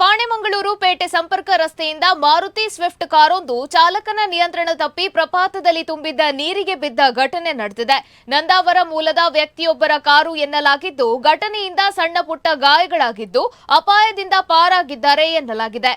ಪಾಣೆಮಂಗಳೂರು ಪೇಟೆ ಸಂಪರ್ಕ ರಸ್ತೆಯಿಂದ ಮಾರುತಿ ಸ್ವಿಫ್ಟ್ ಕಾರೊಂದು ಚಾಲಕನ ನಿಯಂತ್ರಣ ತಪ್ಪಿ ಪ್ರಪಾತದಲ್ಲಿ ತುಂಬಿದ್ದ ನೀರಿಗೆ ಬಿದ್ದ ಘಟನೆ ನಡೆದಿದೆ. ನಂದಾವರ ಮೂಲದ ವ್ಯಕ್ತಿಯೊಬ್ಬರ ಕಾರು ಎನ್ನಲಾಗಿದ್ದು, ಘಟನೆಯಿಂದ ಸಣ್ಣ ಪುಟ್ಟ ಗಾಯಗಳಾಗಿದ್ದು, ಅಪಾಯದಿಂದ ಪಾರಾಗಿದ್ದಾರೆ ಎನ್ನಲಾಗಿದೆ.